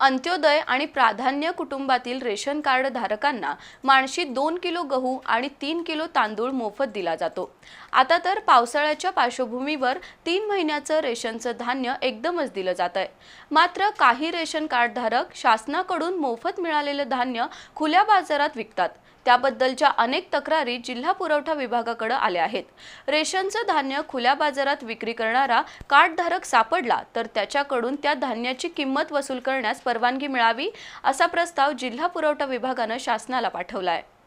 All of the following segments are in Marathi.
अंत्योदय आणि प्राधान्य कुटुंबातील रेशन कार्ड धारकांना माणशी दोन किलो गहू आणि तीन किलो तांदूळ मोफत दिला जातो. आता तर पावसाळ्याच्या पार्श्वभूमीवर तीन महिन्याचं रेशनचं धान्य एकदमच दिलं जात आहे मात्र काही रेशन कार्डधारक शासनाकडून मोफत मिळालेलं धान्य खुल्या बाजारात विकतात. त्याबद्दलच्या अनेक तक्रारी जिल्हा पुरवठा विभागाकडे आल्या आहेत. रेशनचं धान्य खुल्या बाजारात विक्री करणारा कार्डधारक सापडला तर त्याच्याकडून त्या धान्याची किंमत वसूल करण्यास परवानगी मिळावी असा प्रस्ताव जिल्हा पुरवठा विभागानं शासनाला पाठवला आहे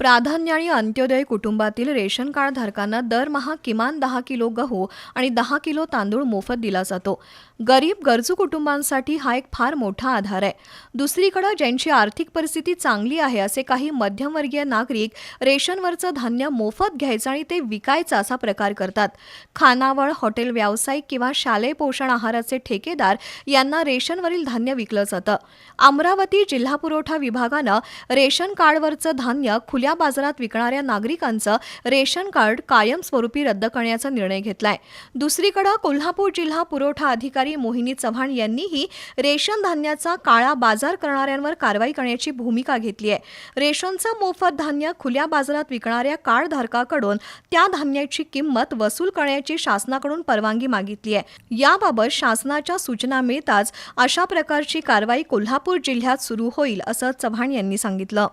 प्राधान्य आणि अंत्योदय कुटुंबातील रेशन कार्ड धारकांना दरमहा किमान दहा किलो गहू आणि दहा किलो तांदूळ मोफत दिला जातो. गरीब गरजू कुटुंबांसाठी हा एक फार मोठा आधार आहे. दुसरीकडे ज्यांची आर्थिक परिस्थिती चांगली आहे असे काही मध्यमवर्गीय नागरिक रेशनवरचं धान्य मोफत घ्यायचं आणि ते विकायचं असा प्रकार करतात. खानावळ हॉटेल व्यावसायिक किंवा शालेय पोषण आहाराचे ठेकेदार यांना रेशनवरील धान्य विकलं जातं. अमरावती जिल्हा पुरवठा विभागानं रेशन कार्डवरचं धान्य खुल्या बाजारात विकणाऱ्या नागरिकांचं रेशन कार्ड कायमस्वरूपी रद्द करण्याचा निर्णय घेतलाय. दुसरीकडे कोल्हापूर जिल्हा पुरवठा अधिकारी मोहिनी चव्हाण यांनीही रेशन धान्याचा काळा बाजार करणाऱ्यांवर कारवाई करण्याची भूमिका घेतली आहे रेशनचं मोफत धान्य खुल्या बाजारात विकणाऱ्या कार्डधारकाकडून त्या धान्याची किंमत वसूल करण्याची शासनाकडून परवानगी मागितली आहे याबाबत शासनाच्या सूचना मिळताच अशा प्रकारची कारवाई कोल्हापूर जिल्ह्यात सुरू होईल असं चव्हाण यांनी सांगितलं.